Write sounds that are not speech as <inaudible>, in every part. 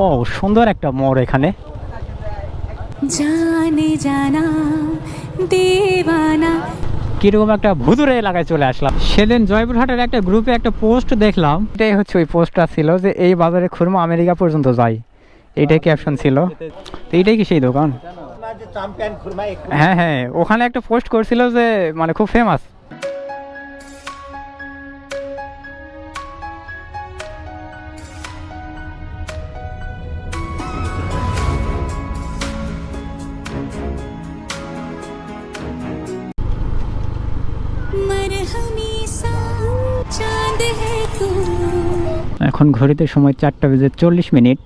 ও সুন্দর একটা মোড় এখানে। জানে জানা দেওয়ানা কীরকম একটা ভুতুরে এলাকায় চলে আসলাম। সেদিন জয়পুরহাটের একটা গ্রুপে একটা পোস্ট দেখলাম। এটাই হচ্ছে ওই পোস্টটা ছিল যে এই বাজারে খুরমা আমেরিকা পর্যন্ত যায়। এইটাই ক্যাপশন ছিল। তো এইটাই কি সেই দোকান? হ্যাঁ হ্যাঁ ওখানে একটা পোস্ট করছিল যে মানে খুব ফেমাস এখন ঘড়িতে সময় চারটা বেজে চল্লিশ মিনিট।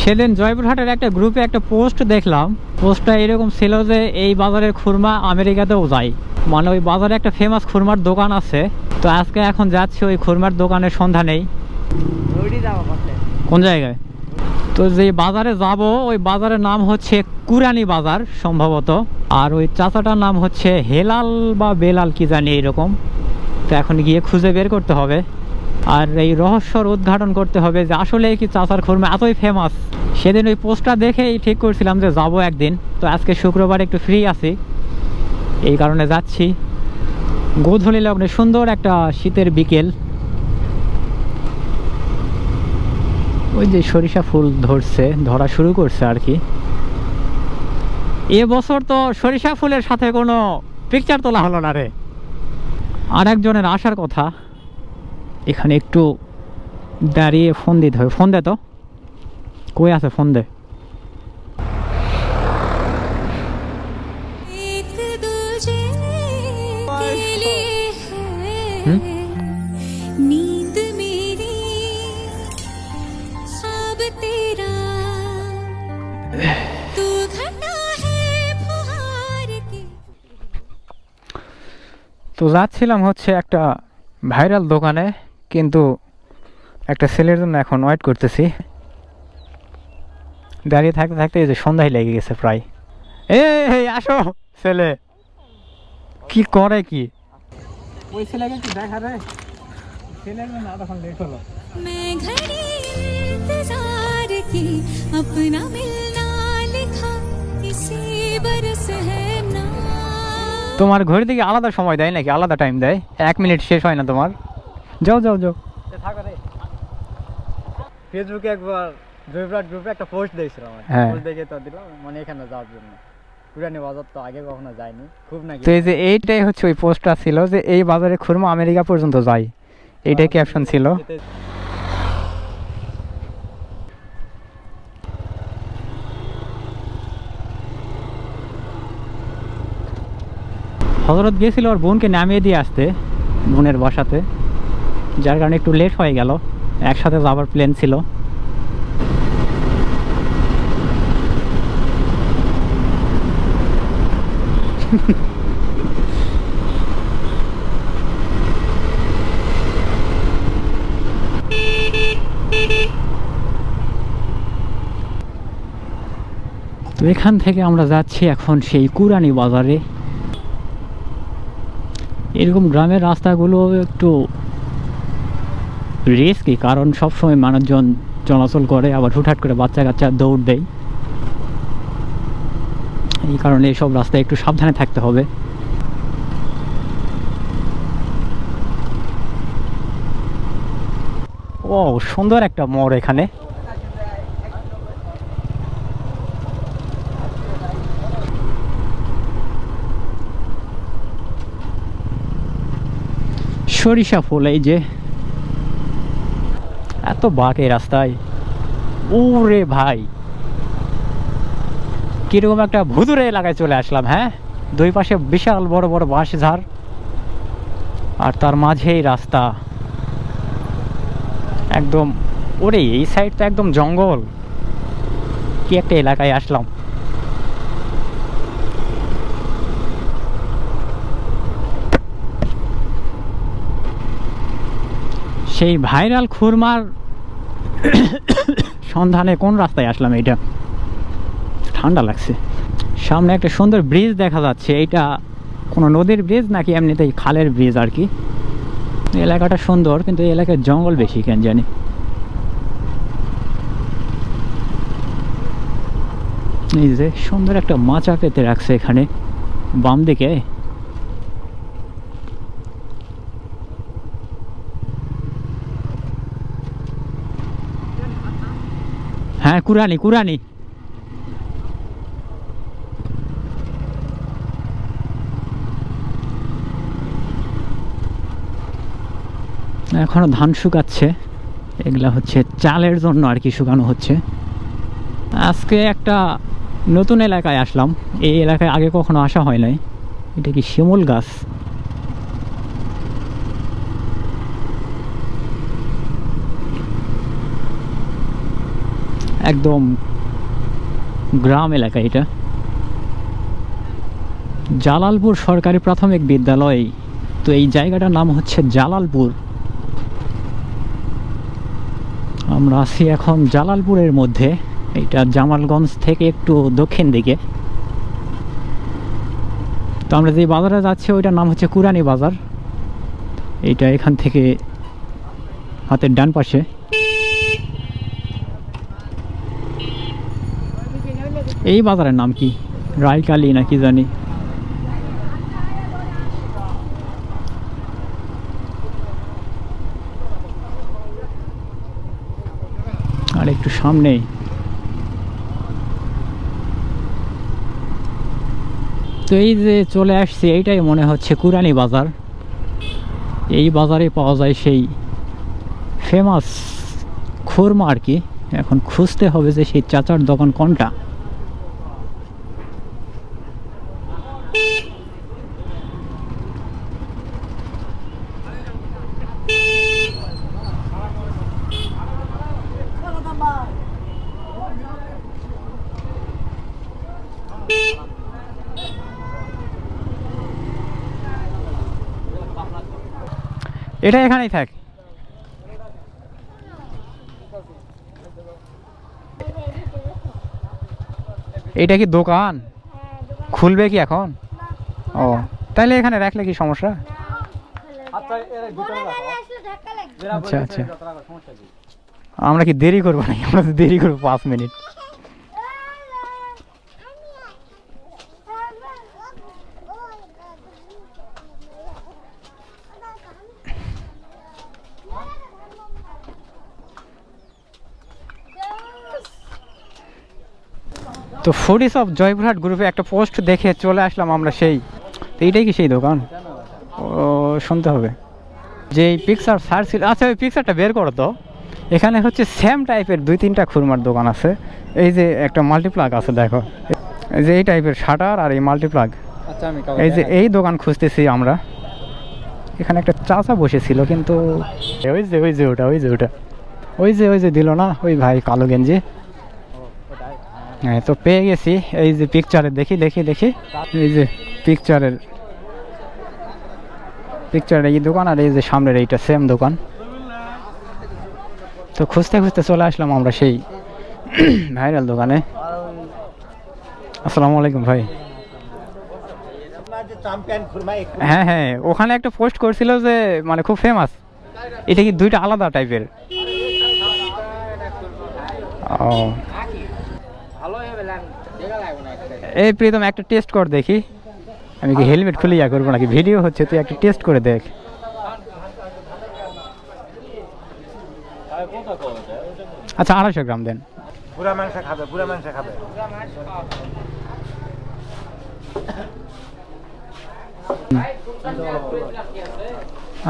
সেদিন জয়পুরহাটের একটা গ্রুপে একটা পোস্ট দেখলাম। পোস্টটা এরকম ছিল যে এই বাজারের খুরমা আমেরিকাতেও যায়। মানে ওই বাজারে একটা ফেমাস খুরমার দোকান আছে। তো আজকে এখন যাচ্ছি ওই খুরমার দোকানের সন্ধানেই কোন জায়গায়? তো যে বাজারে যাব, ওই বাজারের নাম হচ্ছে কুরানি বাজার সম্ভবত। আর ওই চাচাটার নাম হচ্ছে হেলাল বা বেলাল, কি জানি এরকম। তো এখন গিয়ে খুঁজে বের করতে হবে। আর এই রহস্যর উদ্ঘাটন করতে হবে যে আসলে কি চাচার খুরমা এতই ফেমাস সেদিন ওই পোস্টটা দেখেই ঠিক করছিলাম যে যাব একদিন। তো আজকে শুক্রবার একটু ফ্রি আছি। এই কারণে যাচ্ছি। গোধূলি লগ্নে সুন্দর একটা শীতের বিকেল। ওই যে সরিষা ফুল ধরছে, ধরা শুরু করছে আর কি। এবছর তো সরিষা ফুলের সাথে কোনো পিকচার তোলা হলো না রে। আর একজনের আসার কথা। এখানে একটু দাঁড়িয়ে ফোন দিতে হবে। ফোন দে তো। কই আছে ফোন দে? Hmm? তো যাচ্ছিলাম হচ্ছে একটা ভাইরাল দোকানে। কিন্তু একটা ছেলের জন্য এখন ওয়েট করতেছি দাঁড়িয়ে থাকতে থাকতে এই যে সন্ধ্যায় লেগে গেছে প্রায় এই আসো ছেলে কি করে কি ওই ছেলেকে কি দেখা রে ছেলের জন্য তখন লেট হলো मैं घड़ी इंतजार की अपना मिलना लिखा इसी बरस है ना তোমার ঘড়ি থেকে আলাদা সময় দেয় নাকি আলাদা টাইম দেয় এক মিনিট শেষ হয় না তোমার যাও যাও যাও। ফেসবুকে একবার জয়পুরহাট গ্রুপে একটা পোস্ট হ্যাঁ। পোস্ট দেখে তো দিলাম মানে এখানে যাওয়ার জন্য। পুরানি বাজার তো আগে কখনো যায়নি খুব নাকি। তো এই যে এইটাই হচ্ছে ওই পোস্টটা ছিল যে এই বাজারে খুরমা আমেরিকা পর্যন্ত যায়। এইটাই ক্যাপশন ছিল। হজরত গিয়েছিল ওর বোনকে নামিয়ে দিয়ে আসতে বোনের বাসাতে। যার কারণে একটু লেট হয়ে গেল। একসাথে যাবার প্ল্যান ছিল। তো এখান থেকে আমরা যাচ্ছি এখন সেই কুরানি বাজারে। এরকম গ্রামের রাস্তাগুলো একটু রিস্কি কারণ সবসময় মানুষজন চলাচল করে, আবার হুটহাট করে বাচ্চা কাচ্চা দৌড় দেয়। এই কারণে এইসব রাস্তায় একটু সাবধানে থাকতে হবে। ও, সুন্দর একটা মোড় এখানে। সরিষা ফুল, এই যে। এত বাঘ এই রাস্তায়। ওরে ভাই। কীরকম একটা ভুতুরে এলাকায় চলে আসলাম হ্যাঁ? দুই পাশে বিশাল বড় বড় বাঁশ ঝাড়। আর তার মাঝেই রাস্তা। একদম, ওরে, এই সাইড তো একদম জঙ্গল। কি একটা এলাকায় আসলাম। সেই ভাইরাল খুরমার <coughs> সন্ধানে কোন রাস্তায় আসলাম এটা ঠান্ডা লাগছে। সামনে একটা সুন্দর ব্রিজ দেখা যাচ্ছে। এটা কোনো নদীর ব্রিজ নাকি এমনিতেই খালের ব্রিজ আর কি? এলাকাটা সুন্দর, কিন্তু এলাকার জঙ্গল বেশি, কেন জানি। এই যে সুন্দর একটা মাচা পেতে রাখছে এখানে। বাম দিকে হ্যাঁ কুরানি কুরানি এখনও ধান শুকাচ্ছে। এগুলা হচ্ছে চালের জন্য আর কি শুকানো হচ্ছে। আজকে একটা নতুন এলাকায় আসলাম। এই এলাকায় আগে কখনো আসা হয় নাই। এটা কি শিমুল গাছ? একদম গ্রাম এলাকা এটা। জালালপুর সরকারি প্রাথমিক বিদ্যালয়। তো এই জায়গাটার নাম হচ্ছে জালালপুর। আমরা আছি এখন জালালপুরের মধ্যে। এটা জামালগঞ্জ থেকে একটু দক্ষিণ দিকে। তো আমরা যে বাজারে যাচ্ছি, ওইটার নাম হচ্ছে কুরানি বাজার। এটা এখান থেকে হাতের ডান পাশে। এই বাজারের নাম কি? রায়কালি না কি জানি? আর একটু সামনেই। তো এই যে চলে আসছে, এইটাই মনে হচ্ছে কুরানি বাজার। এই বাজারে পাওয়া যায় সেই ফেমাস খুরমা আর কি। এখন খুঁজতে হবে যে সেই চাচার দোকান কোনটা। এখানেই থাক। এটা কি দোকান? খুলবে কি এখন? ও, তাহলে এখানে রাখলে কি সমস্যা? আচ্ছা আচ্ছা। আমরা কি দেরি করব নাকি? আমরা দেরি করব পাঁচ মিনিট। তো ফুডিস অফ জয়পুরহাট গ্রুপে একটা পোস্ট দেখে চলে আসলাম আমরা সেই। তো এইটাই কি সেই দোকান? ও শুনতে হবে। যে এই পিকচার সার্চ আচ্ছা ওই পিকচারটা বের করো তো। এখানে হচ্ছে সেম টাইপের দুই তিনটা খুরমার দোকান আছে। এই যে একটা মাল্টিপ্লাগ আছে দেখো। এই যে এই টাইপের শাটার আর এই মাল্টিপ্লাগ আচ্ছা এই যে এই দোকান খুঁজতেছি আমরা। এখানে একটা চাচা বসেছিল কিন্তু ওই যে ওই যে ওটা ওই যে ওটা। ওই যে ওই যে দিল না? ওই ভাই কালো গেঞ্জি। হ্যাঁ তো পেয়ে গেছি। এই যে পিকচারে দেখি দেখি দেখি। এই যে পিকচারের পিকচারের এই দোকান আর এই যে সামনের এইটা সেম দোকান। তো খুঁজতে খুঁজতে চলে আসলাম আমরা সেই <clears throat> ভাইরাল দোকানে। আসসালামু আলাইকুম ভাই। হ্যাঁ হ্যাঁ ওখানে একটা পোস্ট করছিল যে মানে খুব ফেমাস এটা কি দুইটা আলাদা টাইপের ও এই প্রীতম একটা টেস্ট কর দেখি। আমি কি হেলমেট খুলে ইয়া করব নাকি? ভিডিও হচ্ছে তুই একটা টেস্ট করে দেখ। আচ্ছা আড়াইশো গ্রাম দেন। বুড়া মাংস খাবে বুড়া মাংস খাবে।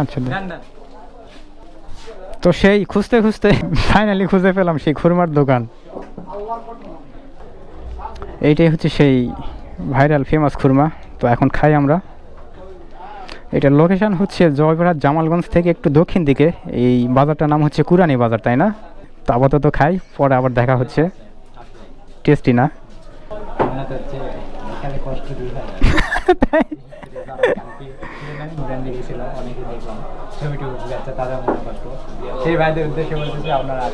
আচ্ছা। তো সেই খুঁজতে খুঁজতে ফাইনালি খুঁজে পেলাম সেই খুরমার দোকান। এইটাই হচ্ছে সেই ভাইরাল ফেমাস খুরমা। তো এখন খাই আমরা। এটার লোকেশন হচ্ছে জয়পুরহাট জামালগঞ্জ থেকে একটু দক্ষিণ দিকে। এই বাজারটার নাম হচ্ছে কুরানি বাজার তাই না? তো আপাতত খাই পরে আবার দেখা হচ্ছে। টেস্টি না? <laughs> সেই ভাইদের উদ্দেশ্যে বলতেছি আপনারা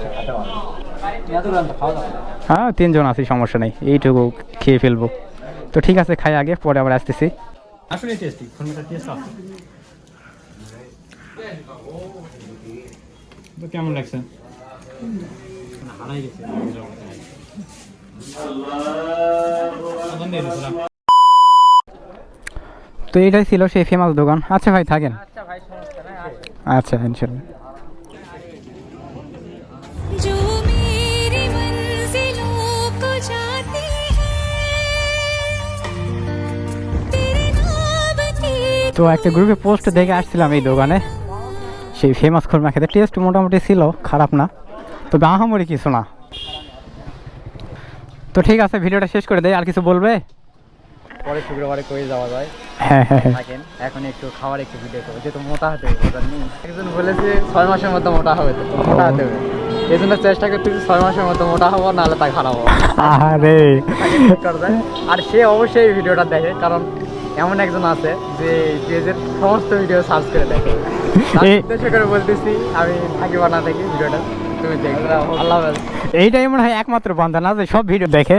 হ্যাঁ তিনজন আছি সমস্যা নেই। এইটুকু খেয়ে ফেলব। তো ঠিক আছে খাই আগে পরে আবার আসতেছি। আসলে টেস্টি খুরমাটা টেস্ট আছে তো কেমন লাগছে? হারাই গেছে তো এটাই ছিল সেই ফেমাস দোকান। আচ্ছা ভাই থাকেন। আচ্ছা ভাই আচ্ছা ইনশাল্লাহ। তো একটা গ্রুপে পোস্ট দেখে আসছিলাম এই দোকানে। সেই ফেমাস খুরমা খেতে। টেস্ট মোটামুটি ছিল খারাপ না। তবে আহামরি কিছু না। তো ঠিক আছে ভিডিওটা শেষ করে দেয় আর কিছু বলবে? পরে শুক্রবারে কই যাওয়া যায়? হ্যাঁ হ্যাঁ হ্যাঁ। থাকেন। এখন একটু খাবার একটু ভিডিও করব। যেহেতু মোটা হতে হবে একজন বলেছে ছয় মাসের মতো মোটা হবে তো। মোটা হতে হবে। এই জন্য চেষ্টা করতেছি ছয় মাসের মতো মোটা হব নাহলে তা খারাপ হবে। আরে। আর সে অবশ্যই ভিডিওটা দেখে কারণ এমন একজন আছে যে পেজের সমস্ত ভিডিও সার্চ করে দেখে। উদ্দেশ্য করে বলতেছি আমি থাকি বা না থাকি ভিডিওটা তুমি দেখবে আল্লাহ এইটাই মনে হয় একমাত্র বান্ধা না যে সব ভিডিও দেখে।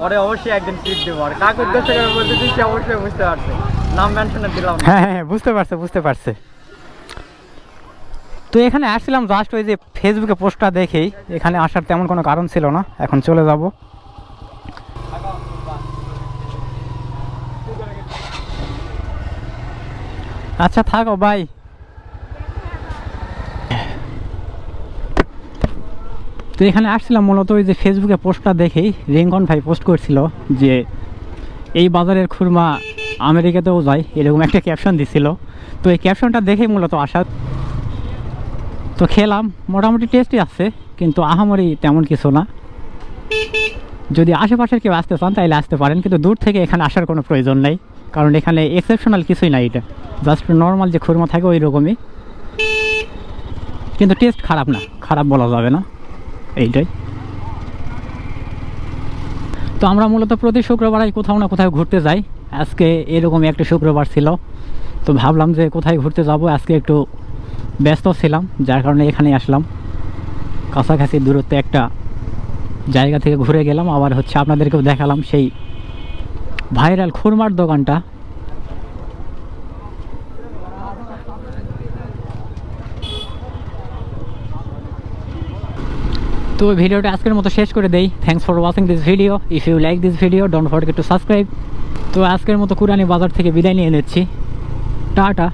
পরে অবশ্যই একদিন ট্রিট দেবো। আর কাকে উদ্দেশ্য করে বলতেছি সে অবশ্যই বুঝতে পারছে। নাম মেনশনে দিলাম। হ্যাঁ হ্যাঁ হ্যাঁ, বুঝতে পারছে বুঝতে পারছে। তো এখানে আসছিলাম জাস্ট ওই যে ফেসবুকে পোস্টটা দেখেই। এখানে আসার তেমন কোনো কারণ ছিল না। এখন চলে যাব। আচ্ছা থাকো বাই তো এখানে আসছিলাম মূলত ওই যে ফেসবুকে পোস্টটা দেখেই, রিঙ্কন ভাই পোস্ট করছিল যে এই বাজারের খুরমা আমেরিকাতেও যায়, এরকম একটা ক্যাপশন দিছিল। তো এই ক্যাপশনটা দেখেই মূলত আসা তো খেলাম, মোটামুটি টেস্টই আছে, কিন্তু আহামরি তেমন কিছু না। যদি আশেপাশের কেউ আসতে চান, তাহলে আসতে পারেন, কিন্তু দূর থেকে এখানে আসার কোনো প্রয়োজন নেই। কারণ এখানে এক্সেপশনাল কিছুই নাই এটা। জাস্ট নর্মাল যে খুরমা থাকে ওই রকমই কিন্তু টেস্ট খারাপ না, খারাপ বলা যাবে না। এইটাই। তো আমরা মূলত প্রতি শুক্রবারই কোথাও না কোথাও ঘুরতে যাই। আজকে এরকমই একটা শুক্রবার ছিল। তো ভাবলাম যে কোথায় ঘুরতে যাব? আজকে একটু ব্যস্ত ছিলাম, যার কারণে এখানে আসলাম। কাছাকাছি দূরত্বে একটা জায়গা থেকে ঘুরে গেলাম। আবার হচ্ছে আপনাদেরকেও দেখালাম সেই ভাইরাল খুরমার দোকানটা। তো ভিডিওটা আজকের মতো শেষ করে দেই। Thanks for watching this video if you like this video don't forget to subscribe তো আজকের মতো কুরানি বাজার থেকে বিদায় নিয়ে নিচ্ছি। টাটা।